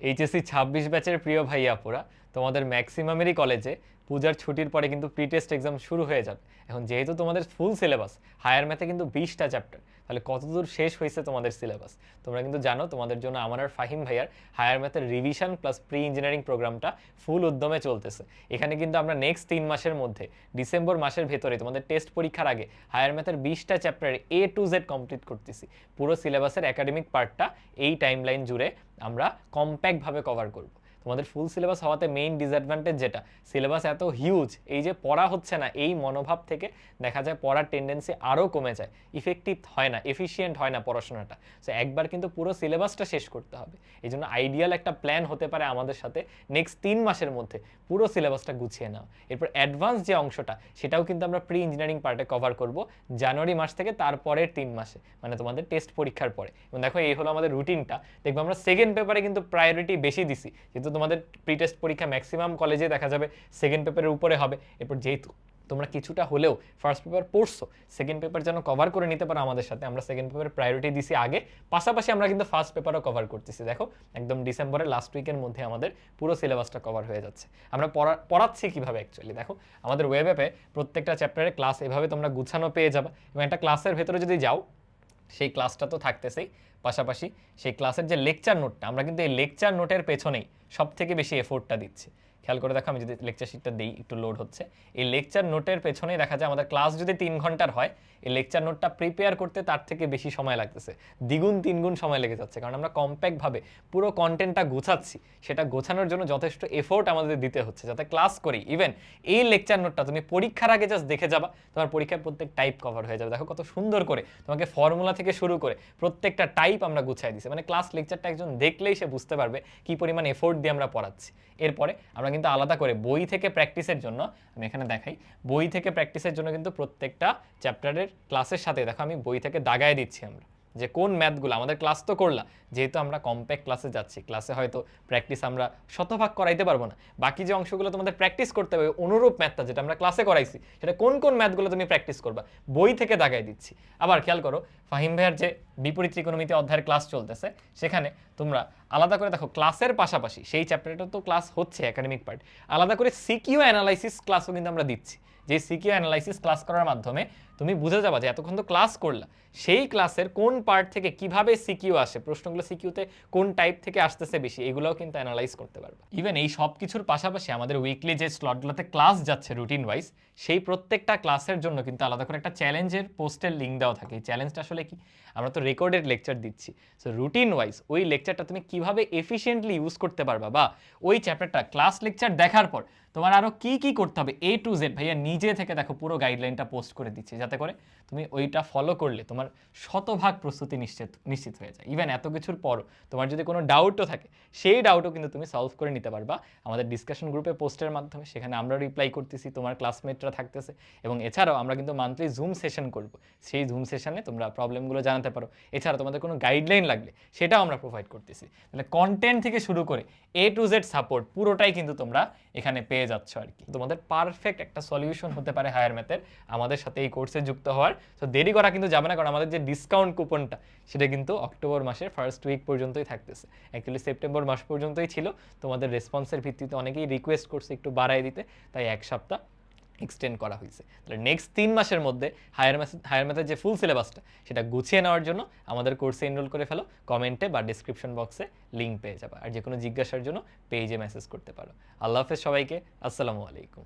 HSC ছাব্বিশ ব্যাচের প্রিয় ভাইয়া আপুরা। তোমাদের ম্যাক্সিমামেরই কলেজে পূজার ছুটির পরে কিন্তু প্রি টেস্ট এক্সাম শুরু হয়ে যাবে। এখন যেহেতু তোমাদের ফুল সিলেবাস হায়ার ম্যাথে কিন্তু বিশটা চ্যাপ্টার তাহলে কতদূর শেষ হয়েছে তোমাদের সিলেবাস তোমরা কিন্তু জানো তোমাদের জন্য আমার আর ফাহিম ভাইয়ার হায়ার ম্যাথের রিভিশন প্লাস প্রি ইঞ্জিনিয়ারিং প্রোগ্রামটা ফুল উদ্যমে চলতেছে। এখানে কিন্তু আমরা নেক্সট তিন মাসের মধ্যে, ডিসেম্বর মাসের ভেতরে তোমাদের টেস্ট পরীক্ষার আগে হায়ার ম্যাথের বিশটা chapter A to Z complete করতেছি। পুরো সিলেবাসের একাডেমিক পার্টটা এই টাইমলাইন জুড়ে আমরা কম্প্যাক্টভাবে কভার করব। তোমাদের ফুল সিলেবাস হওয়াতে মেইন ডিসঅ্যাডভান্টেজ যেটা সিলেবাস এত হিউজ এই যে পড়া হচ্ছে না, এই মনোভাব থেকে দেখা যায় পড়ার টেন্ডেন্সি আরও কমে যায়। ইফেক্টিভ হয় না এফিসিয়েন্ট হয় না পড়াশোনাটা। সো একবার কিন্তু পুরো সিলেবাসটা শেষ করতে হবে। এই জন্য আইডিয়াল একটা প্ল্যান হতে পারে আমাদের সাথে নেক্সট তিন মাসের মধ্যে, পুরো সিলেবাসটা গুছিয়ে নাও এরপর অ্যাডভান্স যে অংশটা, সেটাও কিন্তু আমরা প্রি ইঞ্জিনিয়ারিং পার্টে কভার করব, জানুয়ারি মাস থেকে তারপরের তিন মাসে মানে তোমাদের টেস্ট পরীক্ষার পরে। এবং দেখো, এই হলো আমাদের রুটিনটা দেখব আমরা সেকেন্ড পেপারে কিন্তু প্রায়োরিটি বেশি দিছি কিন্তু তোমাদের প্রি টেস্ট পরীক্ষা ম্যাক্সিমাম কলেজে দেখা যাবে সেকেন্ড পেপারের উপরে হবে। এরপর যেহেতু তোমরা কিছুটা হলেও ফার্স্ট পেপার পড়ছো সেকেন্ড পেপার যেন কভার করে নিতে পারো আমাদের সাথে, আমরা সেকেন্ড পেপার প্রায়োরিটি দিছি আগে। পাশাপাশি আমরা কিন্তু ফার্স্ট পেপারও কভার করতেছি। দেখো, একদম ডিসেম্বরের লাস্ট উইকের মধ্যে আমাদের পুরো সিলেবাসটা কভার হয়ে যাচ্ছে। আমরা পড়া, পড়াচ্ছি কীভাবে অ্যাকচুয়ালি দেখো, আমাদের ওয়েব অ্যাপে প্রত্যেকটা চ্যাপ্টারে ক্লাস এভাবে তোমরা গুছানো পেয়ে যাবে। এবং একটা ক্লাসের ভেতরে যদি যাও সেই ক্লাসটা তো থাকতেছেই। পাশাপাশি সেই ক্লাসের যে লেকচার নোটটা আমরা কিন্তু এই লেকচার নোটের পেছনেই সব থেকে বেশি এফোর্টটা দিচ্ছি। খেয়াল করে দেখো, আমি যদি লেকচার শিটটা দিই, একটু লোড হচ্ছে। এই লেকচার নোটের পেছনেই দেখা যায়, আমাদের ক্লাস যদি তিন ঘণ্টার হয়, এই লেকচার নোটটা প্রিপেয়ার করতে তার থেকে বেশি সময় লাগতেছে। দ্বিগুণ, তিনগুণ সময় লেগে যাচ্ছে। কারণ আমরা কম্প্যাক্টভাবে পুরো কন্টেন্টটা গোছাচ্ছি। সেটা গোছানোর জন্য যথেষ্ট এফোর্ট আমাদের দিতে হচ্ছে, যাতে ক্লাস করি। ইভেন এই লেকচার নোটটা তুমি পরীক্ষার আগে জাস্ট দেখে যাবা, তোমার পরীক্ষার প্রত্যেক টাইপ কভার হয়ে যাবে। দেখো কত সুন্দর করে তোমাকে ফর্মুলা থেকে শুরু করে প্রত্যেকটা টাইপ আমরা গুছাই দিছি। মানে ক্লাস লেকচারটা একজন দেখলেই সে বুঝতে পারবে কি পরিমাণ এফোর্ট দিয়ে আমরা পড়াচ্ছি। এরপরে আমরা কিন্তু আলাদা করে বই থেকে প্র্যাকটিসের জন্য, আমি এখানে দেখাই, বই থেকে প্র্যাকটিসের জন্য কিন্তু প্রত্যেকটা চ্যাপ্টারের ক্লাসের সাথে, দেখো আমি বই থেকে দাগায় দিচ্ছি আমরা, যে কোন ম্যাথগুলো, আমাদের ক্লাস তো করলা যেহেতু আমরা কম্প্যাক্ট ক্লাসে যাচ্ছি, ক্লাসে হয়তো প্র্যাকটিস আমরা শতভাগ করাইতে পারব না, বাকি যে অংশগুলো তোমাদের প্র্যাকটিস করতে হবে অনুরূপ ম্যাথটা যেটা আমরা ক্লাসে করাইছি, সেটা কোন কোন ম্যাথগুলো তুমি প্র্যাকটিস করবা, বই থেকে দাগায় দিচ্ছি। আবার খেয়াল করো, ফাহিম ভাইয়ের যে বিপরীত ত্রিকোণমিতি অধ্যায়ের ক্লাস চলতেছে। সেখানে তোমরা আলাদা করে দেখো ক্লাসের পাশাপাশি, সেই চ্যাপ্টারটা তো ক্লাস হচ্ছে একাডেমিক পার্ট আলাদা করে সিকিউ অ্যানালাইসিস ক্লাসও কিন্তু আমরা দিচ্ছি। যে সিকিউ অ্যানালাইসিস ক্লাস করার মাধ্যমে তুমি বুঝে যাবা যে এতক্ষণ তো ক্লাস করলা, সেই ক্লাসের কোন পার্ট থেকে কীভাবে সিকিউ আসে, প্রশ্নগুলো সিকিউতে কোন টাইপ থেকে আসতেছে বেশি, এগুলোও কিন্তু অ্যানালাইজ করতে পারবে। ইভেন এই সব কিছুর পাশাপাশি আমাদের উইকলি যে স্লটগুলোতে ক্লাস যাচ্ছে রুটিন ওয়াইজ সেই প্রত্যেকটা ক্লাসের জন্য কিন্তু আলাদা করে একটা চ্যালেঞ্জের পোস্টের লিঙ্ক দেওয়া থাকে। এই চ্যালেঞ্জটা আসলে কি? আমরা তো রেকর্ডেড লেকচার দিচ্ছি। সো রুটিন ওয়াইজ ওই লেকচারটা তুমি কীভাবে এফিসিয়েন্টলি ইউজ করতে পারবা বা ওই চ্যাপ্টারটা ক্লাস লেকচার দেখার পর তোমার আরও কি কি করতে হবে এ টু জেড ভাইয়া নিজে থেকে দেখো পুরো গাইডলাইনটা পোস্ট করে দিচ্ছে, যাতে করে তুমি ওইটা ফলো করলে তোমার শতভাগ প্রস্তুতি নিশ্চিত নিশ্চিত হয়ে যায়। ইভেন এত কিছুর পরও তোমার যদি কোনো ডাউটও থাকে, সেই ডাউটও কিন্তু তুমি সলভ করে নিতে পারবা। আমাদের ডিসকাশন গ্রুপে পোস্টের মাধ্যমে সেখানে আমরা রিপ্লাই করতেছি, তোমার ক্লাসমেটরা থাকতেছে। এবং এছাড়াও আমরা কিন্তু মান্থলি জুম সেশন করব। সেই জুম সেশনে তোমরা প্রবলেমগুলো জানাতে পারো। এছাড়া তোমাদের কোনো গাইডলাইন লাগলে সেটাও আমরা প্রোভাইড করতেছি। তাহলে কন্টেন্ট থেকে শুরু করে এ টু জেড সাপোর্ট পুরোটাই কিন্তু তোমরা এখানে পেয়ে যাচ্ছ আর কি। তোমাদের পারফেক্ট একটা সলিউশন হতে পারে হায়ার ম্যাথের আমাদের সাথে এই কোর্সে যুক্ত হওয়ার। তো দেরি করা কিন্তু যাবে না, কারণ আমাদের যে ডিসকাউন্ট কুপনটা সেটা কিন্তু অক্টোবর মাসের ফার্স্ট উইক পর্যন্তই থাকতেছে। অ্যাকচুয়ালি সেপ্টেম্বর মাস পর্যন্তই ছিল। তোমাদের রেসপন্সের ভিত্তিতে অনেকেই রিকোয়েস্ট করছে একটু বাড়াই দিতে। তাই এক সপ্তাহ এক্সটেন্ড করা হয়েছে। তাহলে নেক্সট তিন মাসের মধ্যে হায়ার ম্যাথ হায়ার ম্যাথের যে ফুল সিলেবাসটা সেটা গুছিয়ে নেওয়ার জন্য আমাদের কোর্সে এনরোল করে ফেলো। কমেন্টে বা ডিসক্রিপশন বক্সে লিঙ্ক পেয়ে যাবে। আর যে কোনো জিজ্ঞাসার জন্য পেজে মেসেজ করতে পারো। আল্লাহ হাফেজ সবাইকে, আসসালামু আলাইকুম।